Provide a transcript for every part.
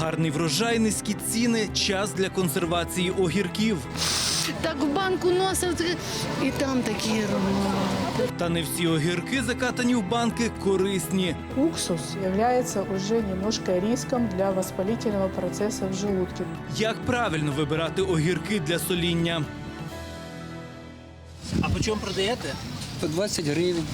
Гарний врожай, низькі ціни, час для консервації огірків. Так в банку носив і там такі аромати. Та не всі огірки, закатані в банки, корисні. Уксус является уже немножко риском для воспалительного процесса в желудке. Як правильно вибирати огірки для соління? А по чому продаєте? По 20 гривень.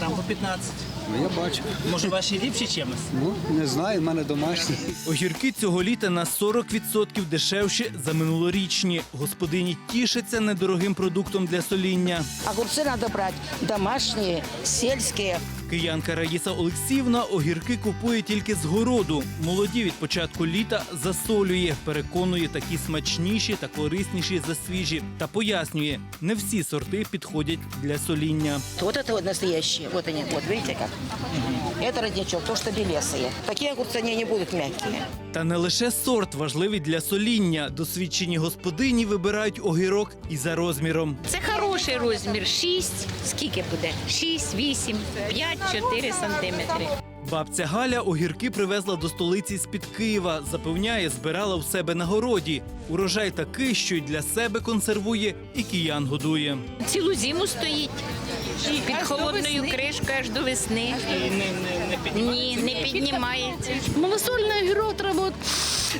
Там по 15. Ну, я бачу. Може, ваші ліпші чимось? Ну, не знаю, в мене домашні. Огірки цього літа на 40% дешевші за минулорічні. Господині тішаться недорогим продуктом для соління. Огурцы надо брать домашние, сельские. Киянка Раїса Олексіївна огірки купує тільки з городу. Молоді від початку літа засолює, переконує такі смачніші та корисніші за свіжі. Та пояснює, не всі сорти підходять для соління. Вот это вот настоящие. Вот они, вот видите как? Это родничок, то, что белесые. Такие огурцы, они не будут мягкие. Та не лише сорт важливий для соління. Досвідчені господині вибирають огірок і за розміром. Це хороший розмір. 6, скільки буде? 6, 8, 5, 4 сантиметри. Бабця Галя огірки привезла до столиці з-під Києва. Запевняє, збирала в себе на городі. Урожай такий, що й для себе консервує, і киян годує. Цілу зиму стоїть під холодною кришкою аж до весни. Ні, не піднімається. Малосольний огірок треба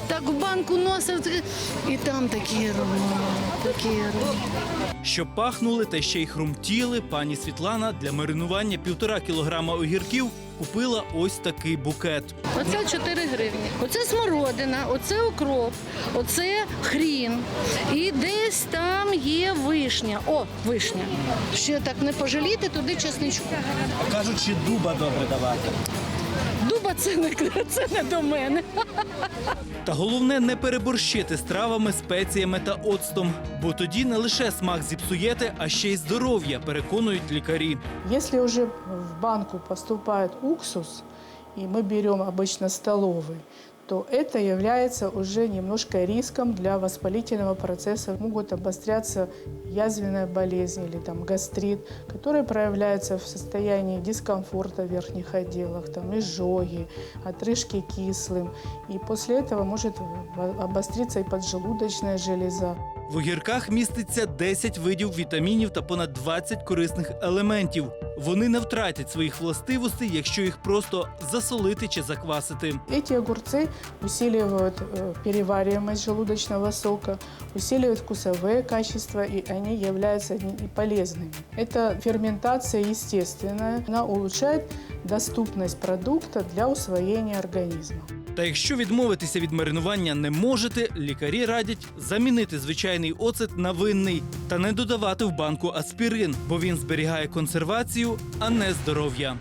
так в банку носив і там такі аромати. Такі аромати. Щоб пахнули та ще й хрумтіли, пані Світлана для маринування півтора кілограма огірків купила ось такий букет. Оце 4 гривні. Оце смородина, оце укроп, оце хрін. І десь там є вишня. О, вишня. Ще так не пожаліти, туди чесничку. Кажуть, що дуба добре давати. Дуба це не, це не до мене. Та головне не переборщити з травами, спеціями та оцтом, бо тоді не лише смак зіпсуєте, а ще й здоров'я, переконують лікарі. Если уже в банку поступает уксус, и мы берем обычно столовый, то это является уже немножко риском для воспалительного процесса. Могут обостряться язвенная болезнь или там гастрит, который проявляется в состоянии дискомфорта в верхних отделах, там изжоги, отрыжки кислым. И после этого может обостриться и поджелудочная железа. В огірках міститься 10 видів вітамінів та понад 20 корисних елементів. Вони не втратять своїх властивостей, якщо їх просто засолити чи заквасити. Эти огурцы усиливают э, перевариваемость желудочного сока, усиливают вкусовые качества, и они являются не- и полезными. Эта ферментация естественная, она улучшает доступность продукта для усвоения организма. Та якщо відмовитися від маринування не можете, лікарі радять замінити звичайний оцет на винний та не додавати в банку аспірин, бо він зберігає консервацію, а не здоров'я.